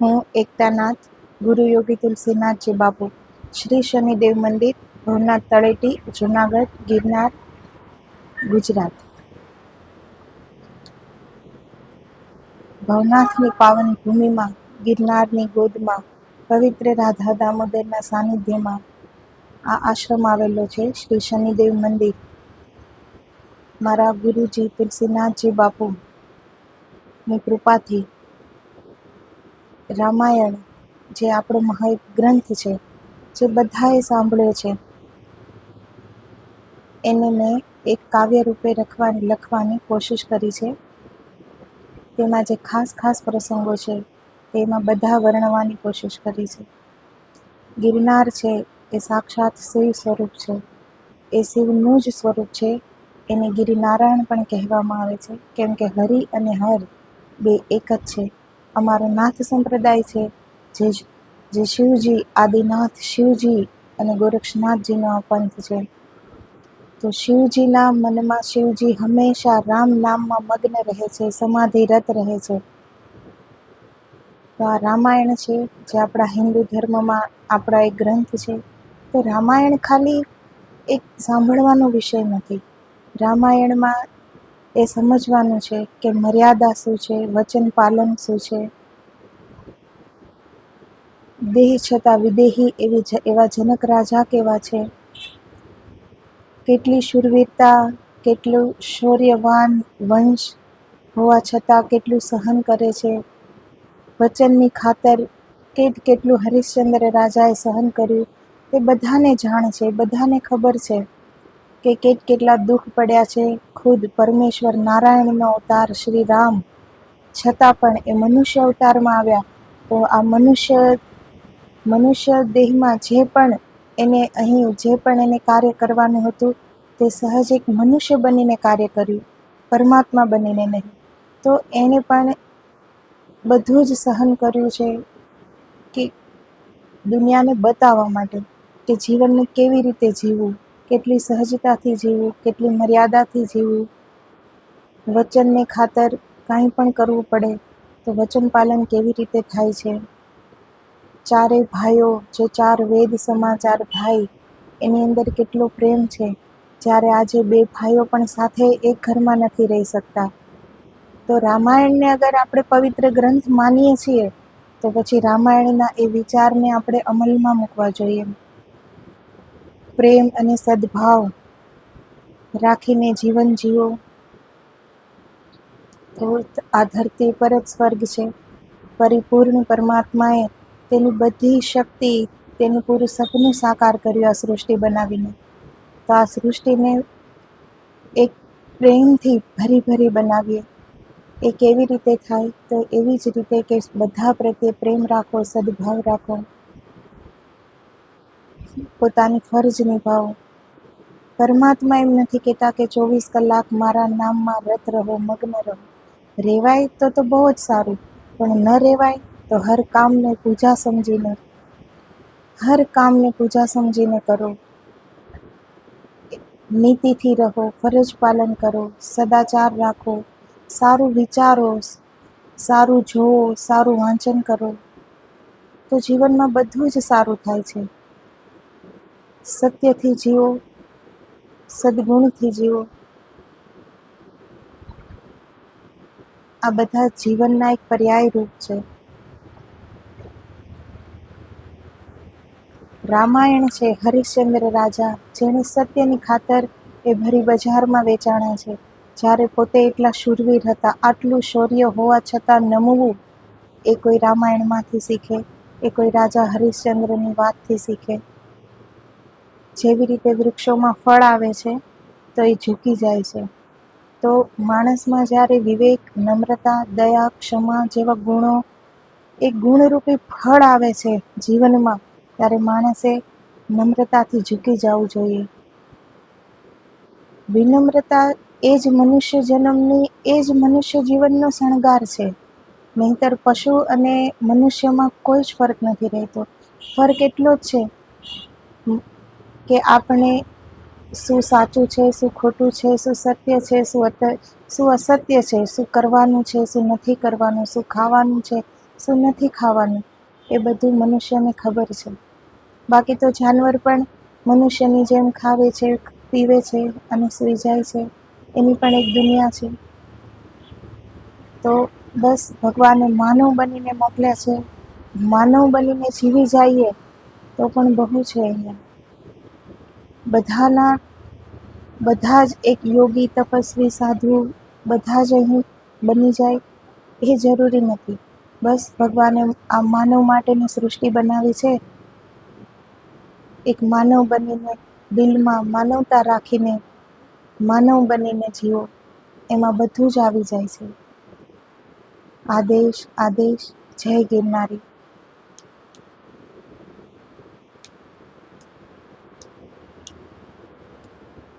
હું એકતાનાથ, ગુરુ યોગી તુલસીનાથજી બાપુ શ્રી શનિદેવ મંદિર, ભવનાથ તળેટી, જુનાગઢ, ગિરનાર, ગુજરાત. ભવનાથની પાવન ભૂમિમાં, ગિરનારની ગોદમાં, પવિત્ર રાધા દામોદરના સાનિધ્યમાં આ આશ્રમ આવેલો છે શ્રી શનિદેવ મંદિર. મારા ગુરુજી તુલસીનાથજી બાપુની કૃપાથી રામાયણ, જે આપણો મહા ગ્રંથ છે, જે બધાએ સાંભળ્યો છે, એને મેં એક કાવ્ય રૂપે રખવાની, લખવાની કોશિશ કરી છે. તેમાં જે ખાસ ખાસ પ્રસંગો છે, તેમાં બધા વર્ણવાની કોશિશ કરી છે. ગિરનાર છે, એ સાક્ષાત શિવ સ્વરૂપ છે. એ શિવનું જ સ્વરૂપ છે, એને ગિરિનારાયણ પણ કહેવામાં આવે છે. કેમ કે હરિ અને હર બે એક જ છે. અમારો નાથ સંપ્રદાય છે. જે જે શિવજી, આદિનાથ શિવજી અને ગોરક્ષનાથજીનો પંથ છે. તો શિવજીના મનમાં શિવજી હંમેશા રામ નામમાં મગ્ન રહે છે, સમાધિરત રહે છે. તો આ રામાયણ છે, જે આપણા હિન્દુ ધર્મમાં આપણા એક ગ્રંથ છે. તો રામાયણ ખાલી એક સાંભળવાનો વિષય નથી. રામાયણમાં એ સમજવાનું છે કે મર્યાદા શું છે, વચન પાલન શું છે. દેહ છતાં વિદેહી એવી એવા જનક રાજા કેવા છે? કેટલી શૂરવીરતા, કેટલું શૌર્યવાન વંશ હોવા છતાં કેટલું સહન કરે છે. વચનની ખાતર કેટ કેટલું હરિશ્ચંદ્ર રાજાએ સહન કર્યું, તે બધાને જાણ છે, બધાને ખબર છે. કે કેટ કેટલા દુઃખ પડ્યા છે, ખુદ પરમેશ્વર નારાયણનો અવતાર શ્રી રામ છતાં પણ એ મનુષ્ય અવતારમાં આવ્યા. તો આ મનુષ્ય મનુષ્ય દેહમાં જે પણ એને અહીં, જે પણ એને કાર્ય કરવાનું હતું, તે સહજ એક મનુષ્ય બનીને કાર્ય કર્યું, પરમાત્મા બનીને નહીં. તો એણે પણ બધું જ સહન કર્યું છે કે દુનિયાને બતાવવા માટે કે જીવનને કેવી રીતે જીવવું. કેટલી સહજતાથી જીવવું કેટલી મર્યાદાથી જીવવું વચનને ખાતર કાંઈ પણ કરવું પડે તો વચન પાલન કેવી રીતે થાય છે? ચારે ભાઈઓ, જે ચાર વેદ સમાચાર ભાઈ, એની અંદર કેટલો પ્રેમ છે? જ્યારે આજે બે ભાઈઓ પણ સાથે એક ઘરમાં નથી રહી શકતા. તો રામાયણને અગર આપણે પવિત્ર ગ્રંથ માનીએ છીએ, તો પછી રામાયણના એ વિચારને આપણે અમલમાં મૂકવા જોઈએ. પ્રેમ અને સદભાવ રાખીને જીવન જીવો. તો આ ધરતી પર જ સ્વર્ગ છે. પરિપૂર્ણ પરમાત્માએ તેની બધી શક્તિ, તેનું પૂરું સપનું સાકાર કર્યું આ સૃષ્ટિ બનાવીને. તો આ સૃષ્ટિને એક પ્રેમથી ભરી ભરી બનાવીએ. એ કેવી રીતે થાય? તો એવી જ રીતે કે બધા પ્રત્યે પ્રેમ રાખો, સદભાવ રાખો. પોતાની ફરજ નિભાવો. પરમાત્મા એમ નથી કહેતા કે ચોવીસ કલાક મારા નામમાં રત રહો, મગ્ન રહો. રહેવાય તો તો બહુ જ સારું, પણ ન રહેવાય તો હર કામને પૂજા સમજીને, હર કામને પૂજા સમજીને કરો. નીતિથી રહો, ફરજ પાલન કરો, સદાચાર રાખો, સારું વિચારો, સારું જોવો સારું વાંચન કરો. તો જીવનમાં બધું જ સારું થાય છે. સત્યથી જીવો, સદગુણથી જીવો. આ બધા જીવનના એક પર્યાય રૂપ છે. રામાયણ છે, હરિશ્ચંદ્ર રાજા, જેણે સત્યની ખાતર એ ભરી બજારમાં વેચાણા છે. જ્યારે પોતે એટલા શૂરવીર હતા, આટલું શૌર્ય હોવા છતાં નમવું એ કોઈ રામાયણમાંથી શીખે, એ કોઈ રાજા હરિશ્ચંદ્રની વાતથી શીખે. જેવી રીતે વૃક્ષોમાં ફળ આવે છે, તો એ ઝૂકી જાય છે. તો માણસમાં જ્યારે વિવેક, નમ્રતા, દયા, ક્ષમા જેવા ગુણો, એ ગુણરૂપી ફળ આવે છે જીવનમાં, ત્યારે માણસે નમ્રતાથી ઝૂકી જવું જોઈએ. વિનમ્રતા એ જ મનુષ્ય જન્મની, એ જ મનુષ્ય જીવનનો શણગાર છે. નહીંતર પશુ અને મનુષ્યમાં કોઈ જ ફરક નથી રહેતો. ફરક એટલો જ છે કે આપણે શું સાચું છે, શું ખોટું છે, શું સત્ય છે, શું અત, શું અસત્ય છે, શું કરવાનું છે, શું નથી કરવાનું, શું ખાવાનું છે, શું નથી ખાવાનું, એ બધું મનુષ્યને ખબર છે. બાકી તો જાનવર પણ મનુષ્યની જેમ ખાવે છે, પીવે છે અને સૂઈ જાય છે. એની પણ એક દુનિયા છે. તો બસ ભગવાને માનવ બનીને મોકલ્યા છે. માનવ બનીને જીવી જઈએ તો પણ બહુ છે અહીંયા. બધાના, બધા જ એક યોગી, તપસ્વી, સાધુ, બધા જ અહીં બની જાય એ જરૂરી નથી. બસ ભગવાને આ માનવ માટેની સૃષ્ટિ બનાવી છે. એક માનવ બનીને દિલમાં માનવતા રાખીને માનવ બનીને જીવો, એમાં બધું જ આવી જાય છે. આદેશ આદેશ, જય ગિરનારી.